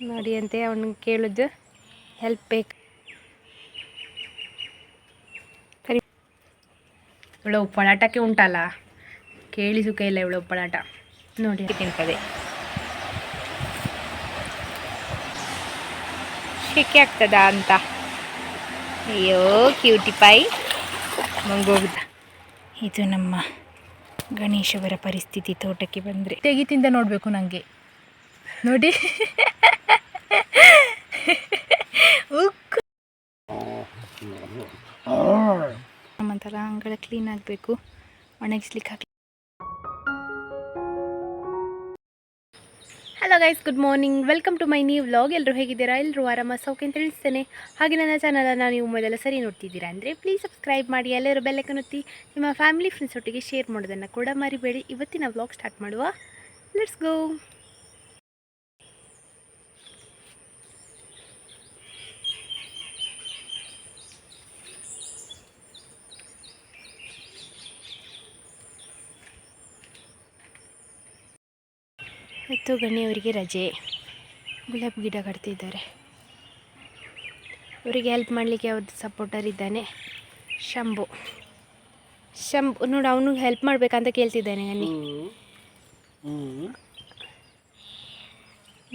ನೋಡಿ ಅಂತೆ ಅವನು ಕೇಳಿದ್ದು ಹೆಲ್ಪ್ ಬೇಕು. ಸರಿ. ಇವಳು ಉಪ್ಪಳಾಟಕ್ಕೆ ಉಂಟಲ್ಲ? ಕೇಳಿ ಸುಖ ಇಲ್ಲ ಇವಳು ಉಪ್ಪಳಾಟ ನೋಡಿ. ತಿಂತದೆ. ಶೆಕೆ ಆಗ್ತದ ಅಂತ? ಅಯ್ಯೋ ಕ್ಯೂಟಿ ಪೈ ಮಂಗೋಗುತ್ತ ಇದು ನಮ್ಮ ಗಣೇಶವರ ಪರಿಸ್ಥಿತಿ ತೋಟಕ್ಕೆ ಬಂದರೆ. ತೆಗಿತಿಂದ ನೋಡಬೇಕು ನನಗೆ ನೋಡಿ. ಉಕ್ಕು. ನಮ್ಮಂತರ ಅಂಗಳ ಕ್ಲೀನ್ ಆಗಬೇಕು. ಒಣಗಿಸ್ಲಿಕ್ಕೆ ಹಾಕಿ hello guys good morning welcome to my new vlog ಎಲ್ಲರೂ ಹೇಗಿದ್ದೀರಾ? ಎಲ್ಲರೂ ಆರಾಮ? ಸೌಖ್ಯ ಅಂತ ತಿಳಿಸ್ತೇನೆ. ಹಾಗೆ ನನ್ನ ಚಾನಲನ್ನು ನೀವು ಮೊದಲ ಸರಿ ನೋಡ್ತಿದ್ದೀರಾ ಅಂದರೆ ಪ್ಲೀಸ್ ಸಬ್ಸ್ಕ್ರೈಬ್ ಮಾಡಿ, ಎಲ್ಲರೂ ಬೆಲ್ಲಕ್ಕೆ ಒತ್ತಿ. ನಿಮ್ಮ ಫ್ಯಾಮಿಲಿ ಫ್ರೆಂಡ್ಸ್ ಒಟ್ಟಿಗೆ ಶೇರ್ ಮಾಡೋದನ್ನು ಕೂಡ ಮರಿಬೇಡಿ. ಇವತ್ತಿನ ವ್ಲಾಗ್ ಸ್ಟಾರ್ಟ್ ಮಾಡುವ. ಲೆಟ್ಸ್ ಗೋ ಇವತ್ತು ಅವರಿಗೆ ರಜೆ. ಗುಲಾಬಿ ಗಿಡ ಕಟ್ತಿದ್ದಾರೆ. ಅವರಿಗೆ ಹೆಲ್ಪ್ ಮಾಡಲಿಕ್ಕೆ ಅವ್ರದ್ದು ಸಪೋರ್ಟರ್ ಇದ್ದಾನೆ ಶಂಭು. ಶಂಭು ನೋಡು ಅವನು ಹೆಲ್ಪ್ ಮಾಡಬೇಕಂತ ಕೇಳ್ತಿದ್ದಾನೆ ಗನ್ನಿ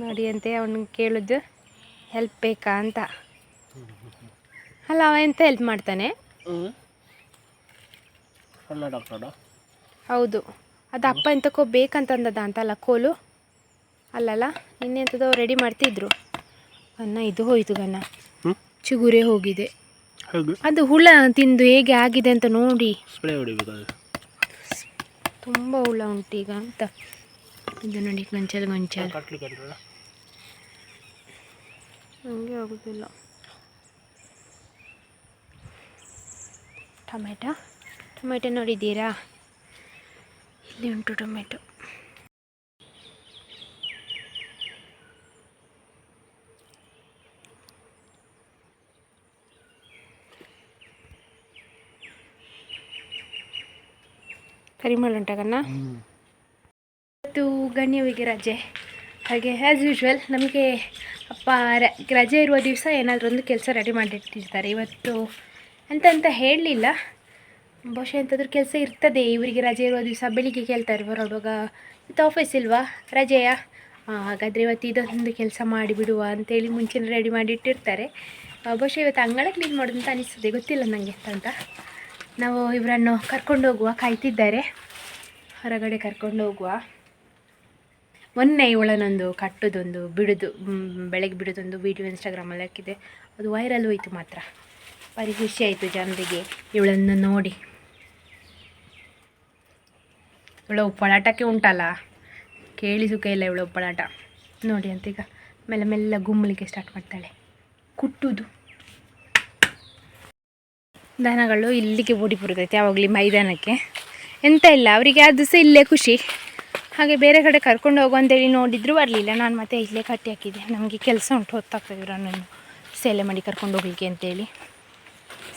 ನೋಡಿ ಅಂತೆ ಅವನು ಕೇಳಿದ್ದು ಹೆಲ್ಪ್ ಬೇಕಾ ಅಂತ. ಅಲ್ಲ ಅವ ಎಂತ ಹೆಲ್ಪ್ ಮಾಡ್ತಾನೆ? ಹೌದು. ಅದು ಅಪ್ಪ ಎಂತಕ್ಕೋ ಬೇಕಂತಂದದ ಅಂತಲ್ಲ ಕೋಲು? ಅಲ್ಲಲ್ಲ ನಿನ್ನೆ ಎಂಥದೋ ರೆಡಿ ಮಾಡ್ತಿದ್ರು. ಅನ್ನ ಇದು ಹೋಯ್ತು ಗನ್ನ ಚಿಗುರೇ ಹೋಗಿದೆ. ಹೇಗೆ ಅದು ಹುಳ ತಿಂದು ಹೇಗೆ ಆಗಿದೆ ಅಂತ ನೋಡಿ. ಸ್ಪ್ರೇ ಹೊಡಿಬೇಕಾದ್ರೆ. ತುಂಬ ಹುಳ ಉಂಟು ಈಗ ಅಂತ. ಇದು ನೋಡಿ ಗಂಚಲ್ ಗಂಚಲ್. ಹಂಗೆ ಆಗೋದಿಲ್ಲ ಟೊಮೆಟೊ? ಟೊಮೆಟೊ ನೋಡಿದ್ದೀರಾ? ಇಲ್ಲಿ ಉಂಟು ಟೊಮೆಟೊ. ಪರಿಮಳ ಉಂಟಾಗಣ್ಣ ಇವತ್ತು ಗಣ್ಯವಿಗೆ ರಜೆ. ಹಾಗೆ ಆ್ಯಸ್ ಯೂಶ್ವಲ್ ನಮಗೆ ಅಪ್ಪ ರಜೆ ಇರುವ ದಿವಸ ಏನಾದರೂ ಒಂದು ಕೆಲಸ ರೆಡಿ ಮಾಡಿಟ್ಟಿರ್ತಾರೆ. ಇವತ್ತು ಅಂತ ಅಂತ ಹೇಳಲಿಲ್ಲ. ಬಹುಶಃ ಎಂಥಾದ್ರೂ ಕೆಲಸ ಇರ್ತದೆ. ಇವರಿಗೆ ರಜೆ ಇರುವ ದಿವಸ ಬೆಳಿಗ್ಗೆ ಕೇಳ್ತಾರೆ ಹೊರಡುವಾಗ ಇವತ್ತು ಆಫೀಸ್ ಇಲ್ವಾ? ರಜೆಯಾ? ಹಾಗಾದರೆ ಇವತ್ತು ಇದೊಂದು ಕೆಲಸ ಮಾಡಿಬಿಡುವ ಅಂತೇಳಿ ಮುಂಚೆನೇ ರೆಡಿ ಮಾಡಿ ಇಟ್ಟಿರ್ತಾರೆ ಆ, ಬಹುಶಃ ಇವತ್ತು ಅಂಗಳ ಕ್ಲೀನ್ ಮಾಡೋದು ಅಂತ ಅನಿಸ್ತದೆ. ಗೊತ್ತಿಲ್ಲ ನನಗೆ ಅಂತ. ನಾವು ಇವರನ್ನು ಕರ್ಕೊಂಡು ಹೋಗುವ, ಕಾಯ್ತಿದ್ದಾರೆ. ಹೊರಗಡೆ ಕರ್ಕೊಂಡು ಹೋಗುವ. ಮೊನ್ನೆ ಇವಳನ್ನೊಂದು ಕಟ್ಟೋದೊಂದು, ಬಿಡೋದು ಬೆಳಗ್ಗೆ ಬಿಡೋದೊಂದು ವೀಡಿಯೋ ಇನ್ಸ್ಟಾಗ್ರಾಮಲ್ಲಿ ಹಾಕಿದೆ. ಅದು ವೈರಲ್ ಹೋಯಿತು ಮಾತ್ರ. ಭಾರಿ ಖುಷಿ ಆಯಿತು ಜನರಿಗೆ ಇವಳನ್ನು ನೋಡಿ. ಇವಳ ಉಪ್ಪಳಾಟಕ್ಕೆ ಉಂಟಲ್ಲ? ಕೇಳಿ ಸುಖ ಇಲ್ಲ ಇವಳ ಉಪ್ಪಳಾಟ. ನೋಡಿ ಅಂತ ಈಗ ಮೆಲ್ಲ ಮೆಲ್ಲ ಗುಮ್ಮಲಿಕ್ಕೆ ಸ್ಟಾರ್ಟ್ ಮಾಡ್ತಾಳೆ. ಕುಟ್ಟುದು. ದನಗಳು ಇಲ್ಲಿಗೆ ಓಡಿ ಬರ್ತೈತೆ ಯಾವಾಗಲಿ ಮೈದಾನಕ್ಕೆ. ಎಂತ ಇಲ್ಲ, ಅವರಿಗೆ ಅದು ಸಹ ಇಲ್ಲೇ ಖುಷಿ. ಹಾಗೆ ಬೇರೆ ಕಡೆ ಕರ್ಕೊಂಡು ಹೋಗು ಅಂತೇಳಿ ನೋಡಿದ್ರು ಬರಲಿಲ್ಲ. ನಾನು ಮತ್ತೆ ಇಲ್ಲೇ ಕಟ್ಟಿ ಹಾಕಿದ್ದೆ ನಮಗೆ ಕೆಲಸ ಉಂಟು, ಹೊತ್ತಾಗ್ತದೆ ಇವರನ್ನು ಸೇಲೆ ಮಾಡಿ ಕರ್ಕೊಂಡು ಹೋಗ್ಲಿಕ್ಕೆ ಅಂತೇಳಿ.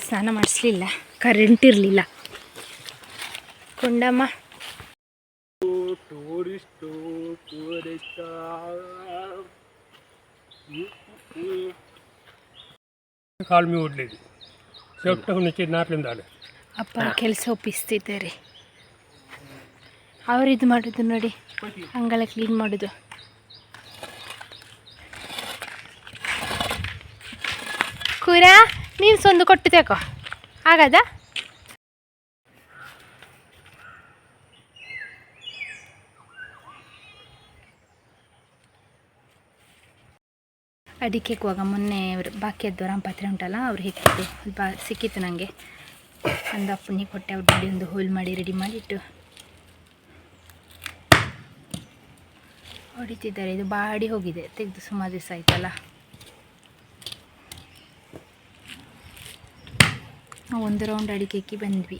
ಸ್ನಾನ ಮಾಡಿಸ್ಲಿಲ್ಲ ಕರೆಂಟ್ ಇರಲಿಲ್ಲ. ಕೊಂಡಮ್ಮ. ಕಾಲ್ ಮೀ ಅಪ್ಪ ಕೆಲಸ ಒಪ್ಪಿಸ್ತಿದ್ದಾರೆ. ಅವ್ರು ಇದು ಮಾಡೋದು ನೋಡಿ, ಅಂಗಳ ಕ್ಲೀನ್ ಮಾಡುದು. ಕುರಾ, ನೀನು ಸೊಂದು ಕೊಟ್ಟು ತಕೋ. ಆಗದಾ? ಅಡಿಕೆ ಹೋಗುವಾಗ ಮೊನ್ನೆ ಅವರು ಬಾಕಿಯದ್ದು ರಾಮಪಾತ್ರೆ ಉಂಟಲ್ಲ, ಅವ್ರು ಹಿಕ್ಕಿದ್ದು ಬಾ ಸಿಕ್ಕಿತ್ತು ನನಗೆ ಒಂದು ಅಪ್ಪನಿಗೆ ಕೊಟ್ಟೆ, ಅವ್ರು ಬಿಡಿ ಒಂದು ಹೋಲ್ ಮಾಡಿ ರೆಡಿ ಮಾಡಿಟ್ಟು ಹೊಡಿತಿದ್ದಾರೆ. ಇದು ಬಾಡಿ ಹೋಗಿದೆ. ತೆಗೆದು ಸುಮಾರು ದಿವಸ ಆಯ್ತಲ್ಲ. ಒಂದು ರೌಂಡ್ ಅಡಿಕೆ ಇಕ್ಕಿ ಬಂದ್ವಿ.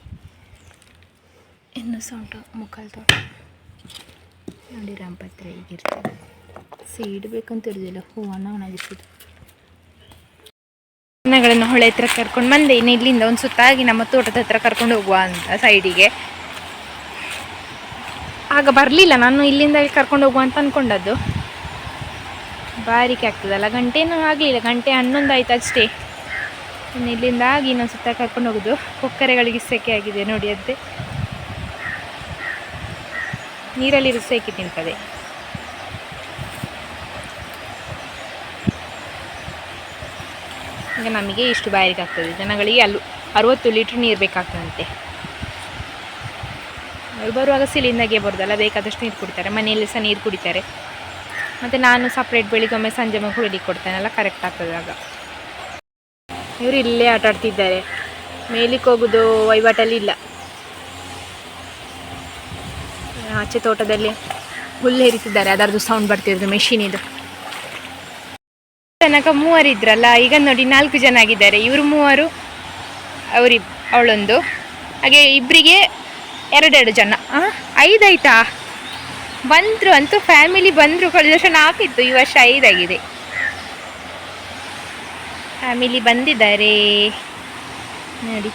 ಇನ್ನೂ ಸಹ ಉಂಟು ತೋಟ. ನೋಡಿ ರಾಮಪತ್ರೆ ಹೀಗಿರ್ತದೆ. ಸೀಡ್ ಬೇಕಂತ ಇರೋದಿಲ್ಲ, ಹೂವನ್ನು ಒಣಗಿಸಿದ್ದು ದನಗಳನ್ನು ಹೊಳೆ ಹತ್ರ ಕರ್ಕೊಂಡು ಬಂದೆ. ಇನ್ನು ಇಲ್ಲಿಂದ ಒಂದು ಸುತ್ತಾಗಿ ನಮ್ಮ ತೋಟದ ಹತ್ರ ಕರ್ಕೊಂಡು ಹೋಗುವ ಅಂತ ಸೈಡಿಗೆ ಆಗ ಬರಲಿಲ್ಲ. ನಾನು ಇಲ್ಲಿಂದ ಇಲ್ಲಿ ಕರ್ಕೊಂಡು ಹೋಗುವ ಅಂತ ಅಂದ್ಕೊಂಡದ್ದು ಬಾರಿಕೆ ಆಗ್ತದಲ್ಲ, ಗಂಟೆನೂ ಆಗಲಿಲ್ಲ. ಗಂಟೆ ಹನ್ನೊಂದು ಆಯ್ತು ಅಷ್ಟೇ. ಇನ್ನು ಇಲ್ಲಿಂದ ಆಗಿ ಇನ್ನೊಂದು ಸುತ್ತ ಕರ್ಕೊಂಡು ಹೋಗೋದು. ಕೊಕ್ಕರೆಗಳಿಗೆ ಸೆಕೆ ಆಗಿದೆ ನೋಡಿ ಅದೇ ನೀರಲ್ಲಿರೋ ಸೆಕೆ ತಿಂತದೆ. ಈಗ ನಮಗೆ ಇಷ್ಟು ಬಾಯಿಗೆ ಆಗ್ತದೆ. ಜನಗಳಿಗೆ ಅಲ್ಲೂ ಅರುವತ್ತು ಲೀಟ್ರ್ ನೀರು ಬೇಕಾಗ್ತದಂತೆ. ಅವ್ರು ಬರುವಾಗ ಸಿಲಿಂದಾಗೆ ಬರೋದಲ್ಲ, ಬೇಕಾದಷ್ಟು ನೀರು ಕುಡಿತಾರೆ. ಮನೆಯಲ್ಲಿ ಸಹ ನೀರು ಕುಡಿತಾರೆ. ಮತ್ತು ನಾನು ಸಪ್ರೇಟ್ ಬೆಳಿಗ್ಗೊಮ್ಮೆ ಸಂಜೆ ಮೇಲೆ ಕುಡಿಲಿಕ್ಕೆ ಕೊಡ್ತೇನಲ್ಲ ಕರೆಕ್ಟ್ ಆಗ್ತದೆ ಆಗ. ಇವರು ಇಲ್ಲೇ ಆಟ ಆಡ್ತಿದ್ದಾರೆ. ಮೇಲಿಕ್ಕೆ ಹೋಗೋದು ವಹಿವಾಟಲ್ಲಿ ಇಲ್ಲ. ಆಚೆ ತೋಟದಲ್ಲಿ ಹುಲ್ಲು ಹೇರಿತಿದ್ದಾರೆ. ಅದರದ್ದು ಸೌಂಡ್ ಬರ್ತಿರೋದು ಮೆಷಿನಿದು ತನಕ ಮೂವರಿದ್ರಲ್ಲ ಈಗ ನೋಡಿ ನಾಲ್ಕು ಜನ ಆಗಿದ್ದಾರೆ. ಇವರು ಮೂವರು, ಅವರಿ, ಅವಳೊಂದು. ಹಾಗೆ ಇಬ್ಬರಿಗೆ ಎರಡೆರಡು ಜನ. ಐದಾಯ್ತಾ ಬಂದರು ಅಂತೂ ಫ್ಯಾಮಿಲಿ ಬಂದರು, ಕಳೆದ ವರ್ಷ ನಾಲ್ಕಿತ್ತು, ಈ ವರ್ಷ ಐದಾಗಿದೆ ಫ್ಯಾಮಿಲಿ ಬಂದಿದ್ದಾರೆ. ನೋಡಿ,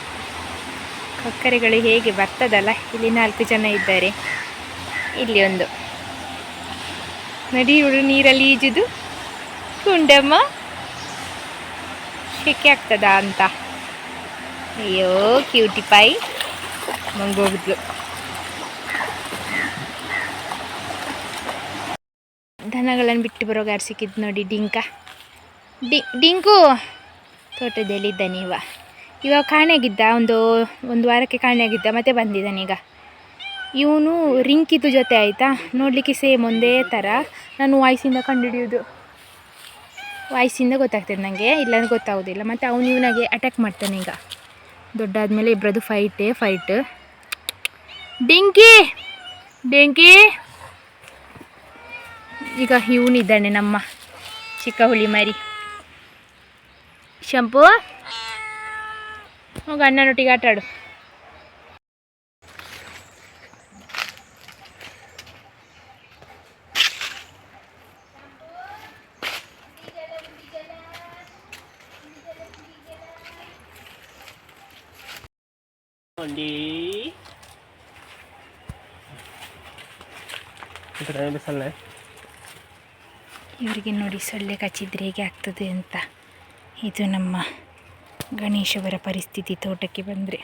ಕೊಕ್ಕರೆಗಳು ಹೇಗೆ ಬರ್ತದಲ್ಲ, ಇಲ್ಲಿ ನಾಲ್ಕು ಜನ ಇದ್ದಾರೆ. ಇಲ್ಲಿ ಒಂದು. ನೋಡಿ, ಇವಳು ನೀರಲ್ಲಿ ಈಜುದು. ಕುಂಡಮ್ಮ ಶೆಕೆ ಆಗ್ತದ ಅಂತ. ಅಯ್ಯೋ ಕ್ಯೂಟಿ ಪೈ ಮಂಗೋಗಿದ್ಲು ದನಗಳನ್ನು ಬಿಟ್ಟು ಬರೋ ಗಾರ್ ಸಿಕ್ಕಿದ್ದು ನೋಡಿ ಡಿಂಕ. ಡಿ, ಡಿಂಕು! ತೋಟದಲ್ಲಿ ಇದ್ದಾನೆ ಇವ. ಇವಾಗ ಕಾಣೆಯಾಗಿದ್ದ, ಒಂದು ಒಂದು ವಾರಕ್ಕೆ ಕಾಣೆಯಾಗಿದ್ದ, ಮತ್ತೆ ಬಂದಿದ್ದಾನೀಗ ಇವನು ರಿಂಕಿದ್ದು ಜೊತೆ ಆಯಿತಾ? ನೋಡಲಿಕ್ಕೆ ಸೇಮ್, ಒಂದೇ ಥರ ನಾನು ವಾಯ್ಸಿಂದ ಕಂಡುಹಿಡಿಯೋದು ವಾಯ್ಸಿಂದ ಗೊತ್ತಾಗ್ತದೆ ನನಗೆ, ಇಲ್ಲಾಂದ್ರೆ ಗೊತ್ತಾಗೋದಿಲ್ಲ. ಮತ್ತು ಅವನು ಇವನಾಗೆ ಅಟ್ಯಾಕ್ ಮಾಡ್ತಾನೆ ಈಗ. ದೊಡ್ಡಾದ್ಮೇಲೆ ಇಬ್ಬರದು ಫೈಟೇ ಫೈಟ್ ಡೆಂಕಿ! ಡೆಂಕಿ! ಈಗ ಇವನಿದ್ದಾನೆ ನಮ್ಮ ಚಿಕ್ಕ ಹುಳಿ ಮರಿ. ಶಂಪು ಅಣ್ಣನೊಟ್ಟಿಗೆ ಆಟ ಸೊಳ್ಳೆ. ಇವರಿಗೆ ನೋಡಿ ಸೊಳ್ಳೆ ಕಚ್ಚಿದ್ರೆ ಹೇಗೆ ಆಗ್ತದೆ ಅಂತ. ಇದು ನಮ್ಮ ಗಣೇಶವರ ಪರಿಸ್ಥಿತಿ ತೋಟಕ್ಕೆ ಬಂದರೆ.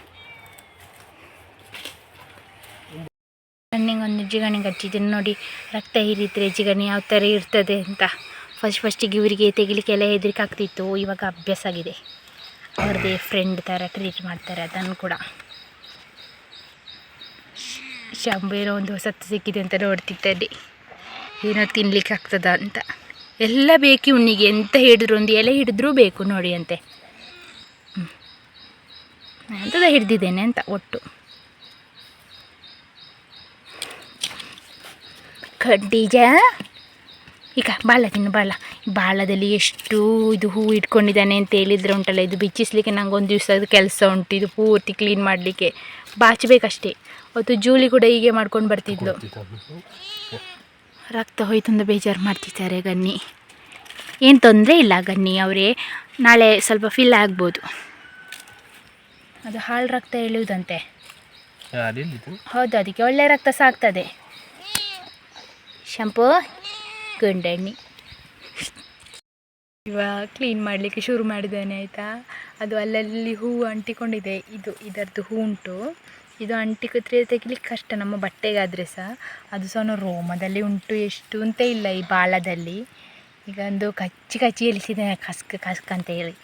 ಒಂದು ಜಿಗಣಿ ಕಚ್ಚಿದ್ರೆ ನೋಡಿ ರಕ್ತ ಹೀರಿದ್ರೆ ಜಿಗಣಿ ಯಾವ ಥರ ಇರ್ತದೆ ಅಂತ. ಫಸ್ಟ್ ಫಸ್ಟಿಗೆ ಇವರಿಗೆ ತೆಗಿಲಿಕ್ಕೆಲ್ಲ ಹೆದರಿಕೆ ಆಗ್ತಿತ್ತು. ಇವಾಗ ಅಭ್ಯಾಸ ಆಗಿದೆ. ಅವ್ರದ್ದೇ ಫ್ರೆಂಡ್ ಥರ ಟ್ರೀಟ್ ಮಾಡ್ತಾರೆ ಅದನ್ನು ಕೂಡ. ಶಾಂಬೇನೋ ಒಂದು ಹೊಸತ್ತು ಸಿಕ್ಕಿದೆ ಅಂತ ನೋಡ್ತಿದ್ದಲ್ಲಿ. ಏನೋ ತಿನ್ಲಿಕ್ಕೆ ಆಗ್ತದ ಅಂತ. ಎಲ್ಲ ಬೇಕು ಇವನಿಗೆ. ಎಂತ ಹಿಡಿದ್ರು? ಒಂದು ಎಲೆ ಹಿಡಿದ್ರೂ ಬೇಕು ನೋಡಿ ಅಂತೆ. ಅಂತದ ಹಿಡ್ದಿದ್ದೇನೆ ಅಂತ ಒಟ್ಟು. ಕಡ್ಡಿಜ. ಈಗ ಬಾಳ ತಿನ್ನು, ಬಾಳ. ಬಾಳದಲ್ಲಿ ಎಷ್ಟು ಇದು ಹೂ ಇಟ್ಕೊಂಡಿದ್ದಾನೆ ಅಂತ ಹೇಳಿದ್ರೆ ಉಂಟಲ್ಲ, ಇದು ಬಿಚ್ಚಿಸ್ಲಿಕ್ಕೆ ನಂಗೆ ಒಂದು ದಿವಸದ ಕೆಲಸ ಉಂಟು, ಇದು ಪೂರ್ತಿ ಕ್ಲೀನ್ ಮಾಡಲಿಕ್ಕೆ. ಬಾಚಬೇಕಷ್ಟೇ. ಅವತ್ತು ಜೂಲಿ ಕೂಡ ಹೀಗೆ ಮಾಡ್ಕೊಂಡು ಬರ್ತಿದ್ಲು. ರಕ್ತ ಹೋಯ್ತು ಅಂತ ಬೇಜಾರು ಮಾಡ್ತಿದ್ದಾರೆ ಗನ್ನಿ. ಏನು ತೊಂದರೆ ಇಲ್ಲ ಗನ್ನಿ ಅವರೇ. ನಾಳೆ ಸ್ವಲ್ಪ ಫಿಲ್ ಆಗ್ಬೋದು. ಅದು ಹಾಳು ರಕ್ತ ಎಳೆಯುವುದಂತೆ ಹೌದು ಅದಕ್ಕೆ ಒಳ್ಳೆ ರಕ್ತ ಸಾಕ್ತದೆ. ಶಂಪು ಗಂಡೆಣ್ಣಿ ಇವಾಗ ಕ್ಲೀನ್ ಮಾಡಲಿಕ್ಕೆ ಶುರು ಮಾಡಿದ್ದಾನೆ ಆಯಿತಾ? ಅದು ಅಲ್ಲಲ್ಲಿ ಹೂವು ಅಂಟಿಕೊಂಡಿದೆ. ಇದು ಇದರದ್ದು ಹೂ ಉಂಟು ಇದು ಅಂಟಿಕಿದ್ರೆ ತೆಗಿಲಿಕ್ಕೆ ಕಷ್ಟ ನಮ್ಮ ಬಟ್ಟೆಗಾದರೆ ಸಹ ಅದು ಸಹ ಅವನು ರೋಮದಲ್ಲಿ ಉಂಟು, ಎಷ್ಟು ಅಂತ ಇಲ್ಲ ಈ ಬಾಳದಲ್ಲಿ. ಈಗ ಒಂದು ಕಚ್ಚಿ ಕಚ್ಚಿ ಎಲಿಸಿದ್ದಾನೆ ಕಸ್ಕ್ ಕಸ್ಕ್ ಅಂತ ಹೇಳಿ.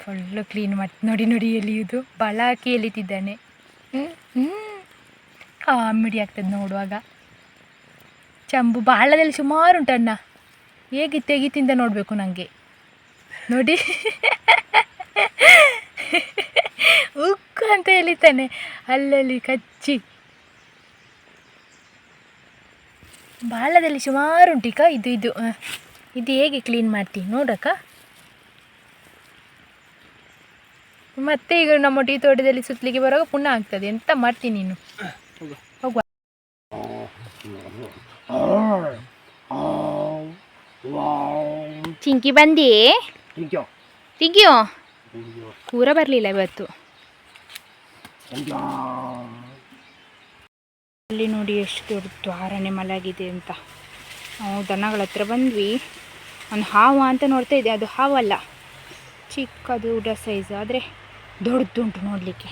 ಫುಲ್ಲು ಕ್ಲೀನ್ ಮಾಡಿ ನೋಡಿ ನೋಡಿ ಎಲಿಯುವುದು ಬಳ ಹಾಕಿ ಎಲಿತಿದ್ದಾನೆ ಕಾಮಿಡಿ ಆಗ್ತದೆ ನೋಡುವಾಗ. ಚಂಬು ಬಾಳದಲ್ಲಿ ಸುಮಾರು ಉಂಟಣ್ಣ ಹೇಗೆ ತೆಗಿತಿಂದ ನೋಡಬೇಕು ನನಗೆ ನೋಡಿ. ಅಂತ ಹೇಳಿತಾನೆ ಅಲ್ಲಲ್ಲಿ ಕಚ್ಚಿ. ಬಾಳದಲ್ಲಿ ಸುಮಾರು ಉಂಟಿಕ ಇದು ಇದು ಇದು ಹೇಗೆ ಕ್ಲೀನ್ ಮಾಡ್ತೀನಿ ನೋಡಕ್ಕ ಮತ್ತೆ ಈಗ ನಮ್ಮ ಟೀ ತೋಟದಲ್ಲಿ ಸುತ್ತಲಿಕ್ಕೆ ಬರುವಾಗ ಪುನಃ ಆಗ್ತದೆ. ಎಂತ ಮಾಡ್ತೀನಿ ನೀನು? ಹೋಗುವ. ಚಿಂಕಿ ಬಂದಿ? ತಿಗಿಯೋ ಕೂರ ಬರಲಿಲ್ಲ ಇವತ್ತು. ಅಲ್ಲಿ ನೋಡಿ ಎಷ್ಟು ದೊಡ್ಡ ದ್ವಾರನೆ ಮಲಗಿದೆ ಅಂತ. ನಾವು ದನಗಳ ಹತ್ರ ಬಂದ್ವಿ. ಒಂದು ಹಾವ ಅಂತ ನೋಡ್ತಾ ಇದೆ ಅದು ಹಾವಲ್ಲ ಚಿಕ್ಕದು ಉಡ ಸೈಜ್ ಆದರೆ ದೊಡ್ಡದುಂಟು ನೋಡಲಿಕ್ಕೆ.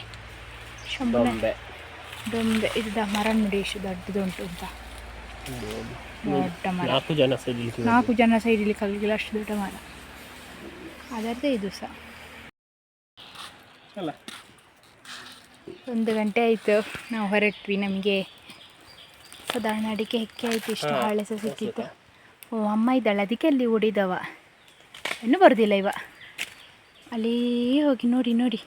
ಶಂಬೆ ದೊಂಬೆ. ಇದು ಮರ ನೋಡಿ ಎಷ್ಟು ದೊಡ್ಡದುಂಟು ಅಂತ. ದೊಡ್ಡ ಮರ. ನಾಲ್ಕು ಜನ ಸೈಡ್ ನಾಲ್ಕು ಜನ ಸೈಡಲ್ಲಿ ಕಲ್ಲಿಗಿಲ್ಲ ಅಷ್ಟು ದೊಡ್ಡ ಮರ. ಅದರದ್ದೇ ಇದು ಸಹ. ಅಲ್ಲ. ಒಂದು ಗಂಟೆ ಆಯಿತು. ನಾವು ಹೊರಟ್ವಿ. ನಮಗೆ ಸಾಧಾರಣ ಅಡಿಕೆ ಹೆಕ್ಕೆ ಆಯಿತು. ಇಷ್ಟು ಹಾಳೆ ಸಹ ಸಿಕ್ಕಿತ್ತು ಓ ಅಮ್ಮ ಇದ್ದಾಳೆ. ಅದಕ್ಕೆ ಅಲ್ಲಿ ಓಡಿದವ. ಇನ್ನೂ ಬರೋದಿಲ್ಲ ಇವ. ಅಲ್ಲಿ ಹೋಗಿ ನೋಡಿ ನೋಡಿ.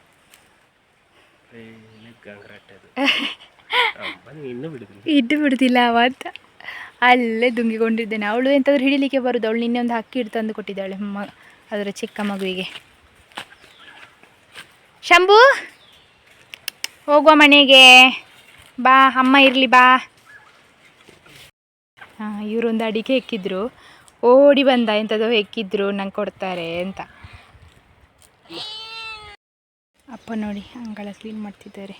ಇಟ್ಟು ಬಿಡುದಿಲ್ಲ ಅವ ಅಂತ. ಅಲ್ಲೇ ದುಂಗಿಕೊಂಡಿದ್ದೇನೆ. ಅವಳು ಎಂತಾದ್ರೂ ಹಿಡಿಲಿಕ್ಕೆ ಬರುದು. ಅವಳು ನಿನ್ನೆ ಒಂದು ಹಕ್ಕಿ ಹಿಡ್ದು ತಂದು ಕೊಟ್ಟಿದ್ದಾಳೆ ಮ ಅದರ ಚಿಕ್ಕ ಮಗುವಿಗೆ. ಶಂಭು! ಹೋಗುವ ಮನೆಗೆ. ಬಾ, ಅಮ್ಮ ಇರಲಿ, ಬಾ. ಇವರೊಂದು ಅಡಿಕೆ ಹೆಕ್ಕಿದ್ರು ಓಡಿ ಬಂದ ಎಂಥದ್ದು ಹೆಕ್ಕಿದ್ರು ನಂಗೆ ಕೊಡ್ತಾರೆ ಅಂತ. ಅಪ್ಪ ನೋಡಿ, ಅಂಗಳ ಕ್ಲೀನ್ ಮಾಡ್ತಿದ್ದಾರೆ.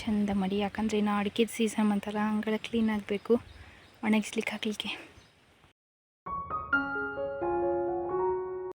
ಚಂದ ಮಾಡಿ, ಯಾಕಂದರೆ ಇನ್ನು ಅಡಿಕೆ ಸೀಸನ್ ಅಂತಲ್ಲ ಅಂಗಳ ಕ್ಲೀನ್ ಆಗಬೇಕು. ಒಣಗಿಸ್ಲಿಕ್ಕೆ ಹಾಕಲಿಕ್ಕೆ